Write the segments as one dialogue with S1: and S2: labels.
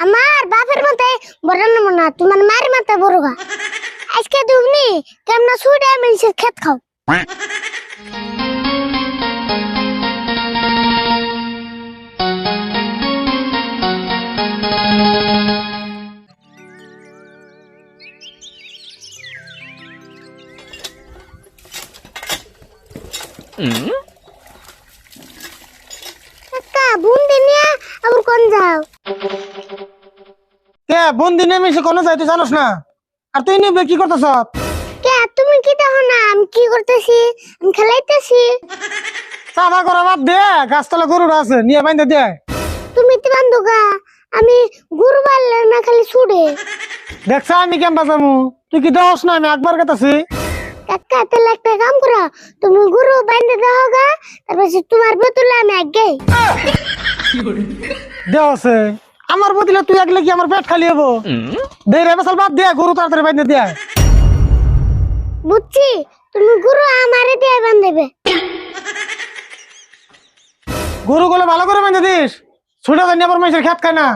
S1: আমার বাপের মাথায় বড় নেব না তোমার মায়ের মাথায় বড় গা আজকে তুমি কেমন সুইডা মিলছে খেত খাও। কাকা বুন্দি নিয়ে আবার কোন যাও?
S2: কে বন্দি নেমেছে কোনো যাই তুই জানোস না? আর তুই নিবে কি করতেছ?
S1: কে তুমি কি দেখো না? আমি কি করতেছি? আমি খেলাইতেছি।
S2: চাপা করা বাদ দে গাছতলা আছে নিয়ে বাইন্দে দে।
S1: তুমি তো বান্ধুগা আমি গুরু বাড়লে না খালি ছুড়ে
S2: দেখছ আমি কেমন বাজামু তুই কি দেওস না আমি একবার কেতাছি
S1: কাকা তাহলে একটা কাম করো তুমি গুরু বান্ধে দাও গা তারপর তোমার বোতলে আমি আগে
S2: দেও আছে। আমার বদিলে তুই একলে কি আমার পেট খালি হব দে রে বেসাল বাদ দে গরু তাড়াতাড়ি বাইন্দে দে।
S1: বুঝছি তুমি গুরু আমারে দিয়ে বান্ধবে
S2: গরু গুলো ভালো করে বাইন্দে দিস। ছুটে যাই আবার মাইসের খেত খায় না।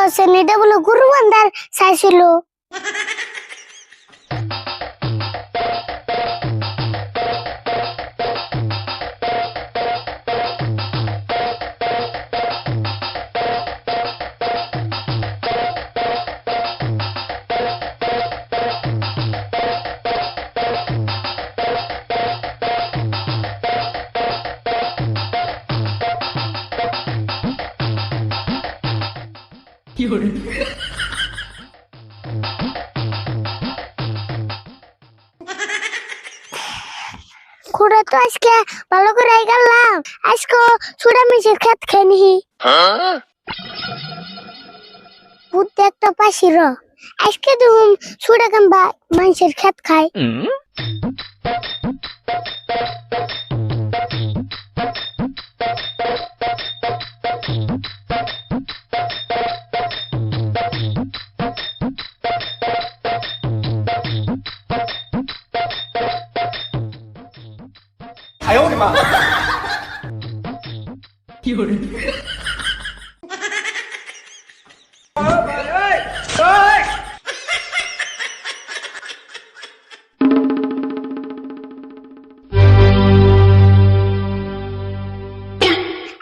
S1: দাও সে নিটা বলে গুরু বান্ধার খুঁড়ে তো আজকে ভালো করে গেলাম। আজকে ছুড়া মিশে খেত খেনি বুদ্ধি একটা পাশির আজকে দেখুন ছুড়া কাম্বা মানুষের খেত খায়।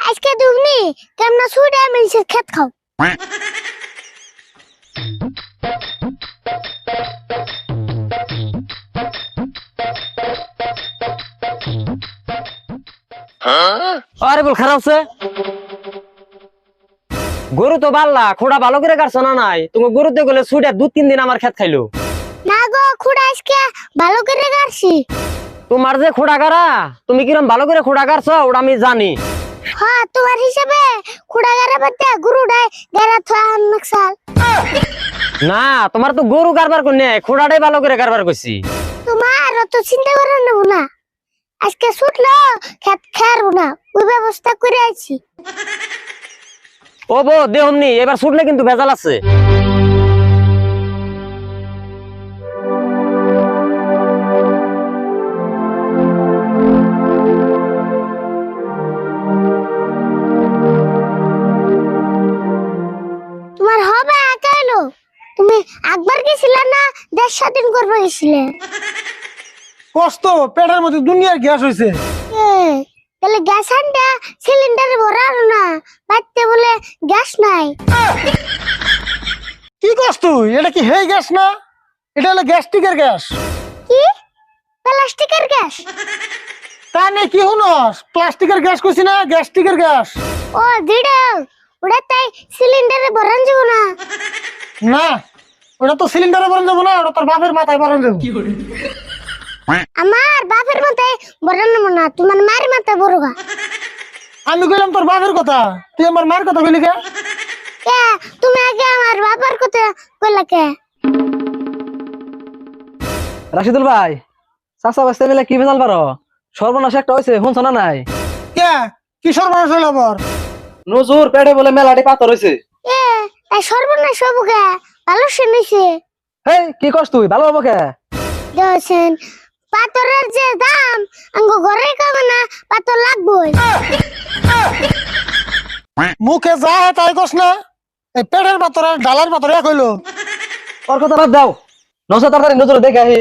S1: আজকে তুমি কেমন ছুড়া মানুষের খেত খাও
S3: আরে বল খারাপ গরু তো বাল্লা খোড়া ভালো করে কাটছো না নাই? তুমি গরুতে গেলে ছুটে দু তিন দিন আমার খেত খাইলো।
S1: না গো খুড়া আজকে ভালো করে গাড়ছি
S3: তোমার যে খোড়া গাড়া তুমি কিরম ভালো করে খোড়া কাটছো ওটা আমি জানি।
S1: হ্যাঁ তোমার হিসাবে খুড়া গাড়া বাদে গুরু ডাই গাড়া থা নকশাল।
S3: না তোমার তো গরু কারবার করনে খোড়াটাই ভালো করে কারবার করছি।
S1: তোমার অত চিন্তা করে নেব না আজকে ছুটলো খেত খেয়ারবো না। ওই ব্যবস্থা করে আছি
S3: ও বো এবার শুটলে কিন্তু ভেজাল আছে।
S1: তোমার হবে একা এলো? তুমি একবার গেছিলে না দেড় স্বাধীন করবে গেছিলে?
S2: কষ্ট পেটের মধ্যে দুনিয়ার গ্যাস হয়েছে
S1: এ, তাহলে গ্যাস আনটা সিলিন্ডারে ভরার না বাড়তে বলে গ্যাস নাই।
S2: কি কস তুই? এটা কি হেই গ্যাস না? এটা হলো গ্যাস্ট্রিকের গ্যাস।
S1: কি? প্লাস্টিকের গ্যাস?
S2: তা নেই কি হনস প্লাস্টিকের গ্যাস কইছি না গ্যাস্ট্রিকের গ্যাস।
S1: ও দিড়ে ওটা তাই সিলিন্ডারে ভরান যাব না।
S2: না ওটা তো সিলিন্ডারে বরণ যাব না ওটা তোর বাপের মাথায় বরণ যাব।
S1: আমার বাপের মাথায় ভরান নেব না তোমার মায়ের মাথায় বড় গা।
S2: আমি কইলাম তোর বাপের কথা তুই আমার মার কথা কইলি কে?
S1: কে তুমি আগে আমার বাবার কথা কইলা কে?
S4: রাশিদুল ভাই চাষা বাঁচতে মিলে কি ভেজাল পারো? সর্বনাশ একটা হয়েছে শুনছ না নাই?
S2: কে? কি সর্বনাশ হইল আবার?
S4: নজুর পেটে বলে মেলাটি পাথর হয়েছে
S1: এ তাই সর্বনাশ হবুকে ভালো শুনেছে।
S4: হেই কি করছ তুই? ভালো হব কে?
S1: দেখছেন পাথরের যে দাম আঙ্গ ঘরে কামে না পাথর লাগবই।
S2: মুখে যা হয় তাই কস না। এই পেটের পাথর আর ডালার পাথর এক হইল।
S4: ওর কথা বাদ দাও। নসে তাড়াতাড়ি নজরে দেখে আহি।